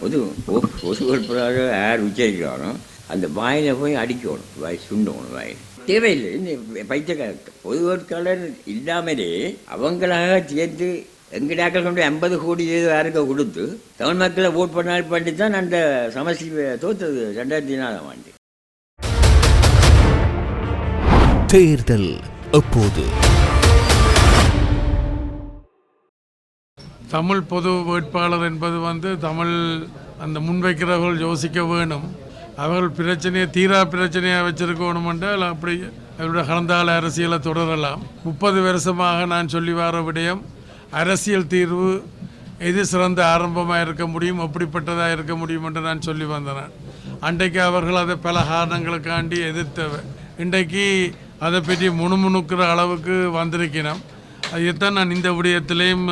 பொது ஒரு பொது யார் உச்சரிக்கிறானோ அந்த வாயில போய் அடிக்கணும் வாய் சுண்டணும் வாயில். தேவையில்லை இந்த பைத்தியக்கார பொது வேட்பாளர் இல்லாமலே அவங்களாக சேர்ந்து எங்கடாக்கள் கொண்டு ஐம்பது கோடி யாருக்க கொடுத்து தமிழ் மக்களை ஓட் பண்ணால் பண்ணி தான் அந்த சமஸ்டி தோத்தது ரெண்டாயிரத்தி நாலாம் ஆண்டு. தேர்தல் அப்போது. தமிழ் பொது வேட்பாளர் என்பது வந்து தமிழ் அந்த முன்வைக்கிறவர்கள் யோசிக்க வேணும். அவர்கள் பிரச்சனையை தீரா பிரச்சனையாக வச்சிருக்கணும் என்றால் அப்படி அவருடைய கடந்த அரசியலை தொடரலாம். முப்பது வருஷமாக நான் சொல்லி வர விடயம் அரசியல் தீர்வு எது சிறந்த ஆரம்பமாக இருக்க முடியும் அப்படிப்பட்டதாக இருக்க முடியும் என்று நான் சொல்லி வந்தேன். அன்றைக்கு அவர்கள் அதை பல காரணங்களுக்காண்டி எதிர்த்தவை இன்றைக்கு அதை பற்றி முணுமுணுக்கிற அளவுக்கு வந்திருக்கிறோம். அதைத்தான் நான் இந்த விடயத்திலையும்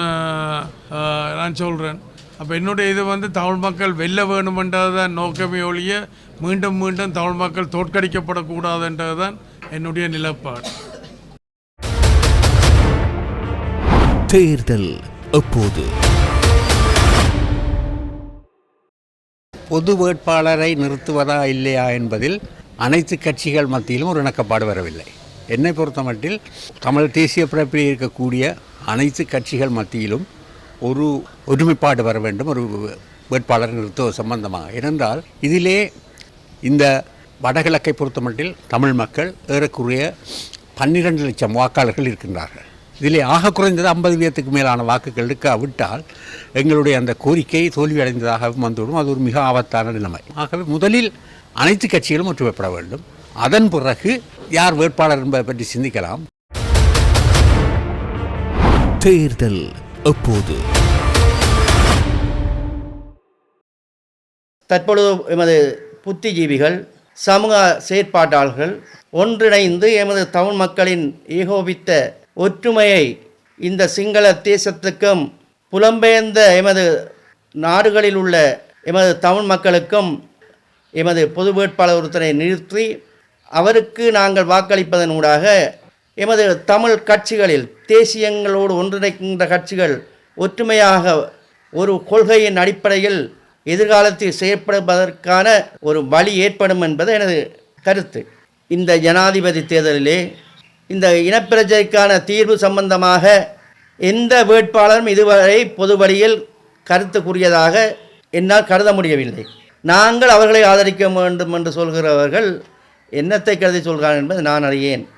நான் சொல்கிறேன் அப்போ என்னுடைய இது வந்து தமிழ் மக்கள் வெல்ல வேணுமென்றதுதான் நோக்கமே ஒழிய மீண்டும் மீண்டும் தமிழ் மக்கள் தோற்கடிக்கப்படக்கூடாதுன்றது தான் என்னுடைய நிலப்பாடு. தேர்தல் எப்போது பொது வேட்பாளரை நிறுத்துவதா இல்லையா என்பதில் அனைத்து கட்சிகள் மத்தியிலும் ஒரு இணக்கப்பாடு வரவில்லை. என்னை பொறுத்தமட்டில் தமிழ் தேசிய பிறப்பில் இருக்கக்கூடிய அனைத்து கட்சிகள் மத்தியிலும் ஒரு ஒருமைப்பாடு வர வேண்டும் ஒரு வேட்பாளர் நிறுத்துவது சம்பந்தமாக. ஏனென்றால் இதிலே இந்த வடகிழக்கை பொறுத்தமட்டில் தமிழ் மக்கள் ஏறக்குறைய பன்னிரண்டு லட்சம் வாக்காளர்கள் இருக்கின்றார்கள். இதிலே ஆக குறைந்தது ஐம்பது வீதத்துக்கு மேலான வாக்குகள் இருக்க எங்களுடைய அந்த கோரிக்கை தோல்வியடைந்ததாகவும் வந்துவிடும். அது ஒரு மிக ஆபத்தான நிலைமை. ஆகவே முதலில் அனைத்து கட்சிகளும் ஒற்றுமைப்பட வேண்டும். அதன் பிறகு யார் வேட்பாளர் என்பதை பற்றி சிந்திக்கலாம். தேர்தல் எப்போது தற்பொழுது எமது புத்திஜீவிகள் சமூக செயற்பாட்டாளர்கள் ஒன்றிணைந்து எமது தமிழ் மக்களின் ஏகோபித்த ஒற்றுமையை இந்த சிங்கள தேசத்துக்கும் புலம்பெயர்ந்த எமது நாடுகளில் உள்ள எமது தமிழ் மக்களுக்கும் எமது பொது வேட்பாளர் ஒருத்தரை நிறுத்தி அவருக்கு நாங்கள் வாக்களிப்பதன் ஊடாக எமது தமிழ் கட்சிகளில் தேசியங்களோடு ஒன்றிணைக்கின்ற கட்சிகள் ஒற்றுமையாக ஒரு கொள்கையின் அடிப்படையில் எதிர்காலத்தில் செயற்படுவதற்கான ஒரு வழி ஏற்படும் என்பது எனது கருத்து. இந்த ஜனாதிபதி தேர்தலிலே இந்த இனப்பிரச்சனைக்கான தீர்வு சம்பந்தமாக எந்த வேட்பாளரும் இதுவரை பொது வழியில் கருத்து கூறியதாக என்னால் கருத முடியவில்லை. நாங்கள் அவர்களை ஆதரிக்க வேண்டும் என்று சொல்கிறவர்கள் என்னத்தை கருதி சொல்கிறார்கள் என்பது நான் அறியேன்.